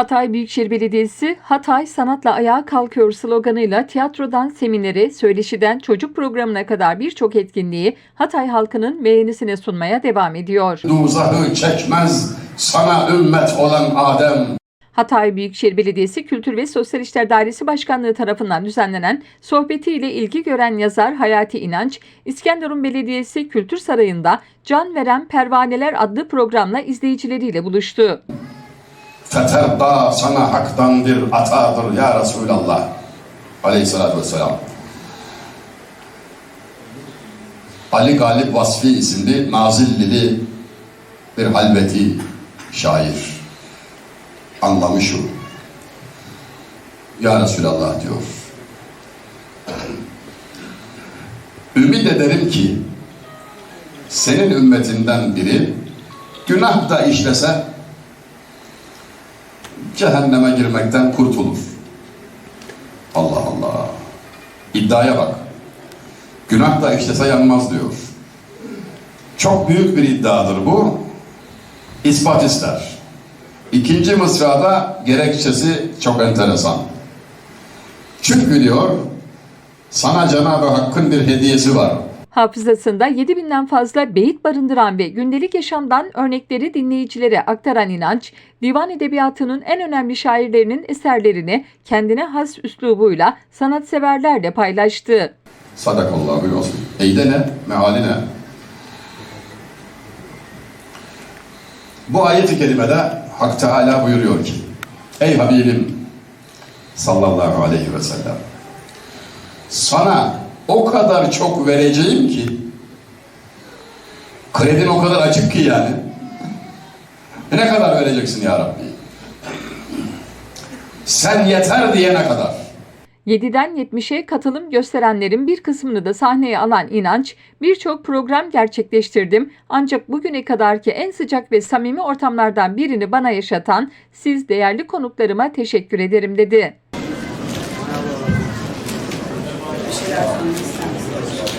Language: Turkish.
Hatay Büyükşehir Belediyesi Hatay Sanatla Ayağa Kalkıyor sloganıyla tiyatrodan seminere, söyleşiden çocuk programına kadar birçok etkinliği Hatay halkının beğenisine sunmaya devam ediyor. Duzahı çekmez sana ümmet olan Adem. Hatay Büyükşehir Belediyesi Kültür ve Sosyal İşler Dairesi Başkanlığı tarafından düzenlenen sohbetiyle ilgi gören yazar Hayati İnanç, İskenderun Belediyesi Kültür Sarayı'nda Can Veren Pervaneler adlı programla izleyicileriyle buluştu. Feterda sana haktandır, atadır ya Resulallah. Aleyhissalatü vesselam. Ali Galip Vasfi isimli Nazillili bir halveti şair. Anlamı şu. Ya Resulallah diyor. Ümit ederim ki senin ümmetinden biri günah da işlese cehenneme girmekten kurtulur. Allah Allah. İddiaya bak. Günah da işlese yanmaz diyor. Çok büyük bir iddiadır bu. İspat ister. İkinci mısrada gerekçesi çok enteresan. Çünkü diyor, sana Cenab-ı Hakk'ın bir hediyesi var. Hafızasında 7000'den fazla beyit barındıran ve gündelik yaşamdan örnekleri dinleyicilere aktaran inanç, divan edebiyatının en önemli şairlerinin eserlerini kendine has üslubuyla sanatseverlerle paylaştı. Sadakallahu olsun. Eyde ne? Meali ne? Bu ayet-i kerimede Hak Teala buyuruyor ki Ey Habibim sallallahu aleyhi ve sellem sana o kadar çok vereceğim ki kredin o kadar açık ki yani. Ne kadar vereceksin ya Rabbi? Sen yeter diyene kadar. 7'den 70'e katılım gösterenlerin bir kısmını da sahneye alan İnanç, birçok program gerçekleştirdim. Ancak bugüne kadarki en sıcak ve samimi ortamlardan birini bana yaşatan siz değerli konuklarıma teşekkür ederim dedi. Başkanım ister misiniz?